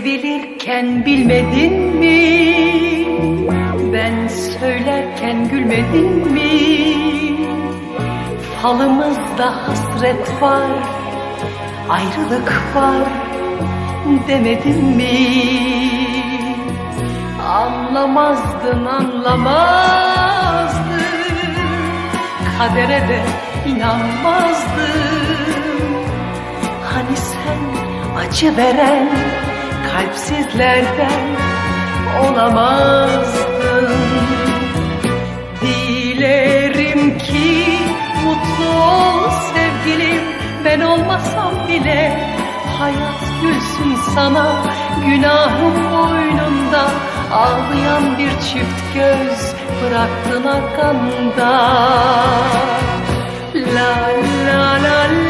Sevilirken bilmedin mi? Ben söylerken gülmedin mi? Falımızda hasret var, ayrılık var demedin mi? Anlamazdın, anlamazdın Kadere de inanmazdın Hani sen acı veren kalpsizlerden olamazdın Dilerim ki mutlu ol sevgilim. Ben olmasam bile hayat gülsün sana. Günahım boynunda ağlayan bir çift göz Bıraktın arkanda la la la La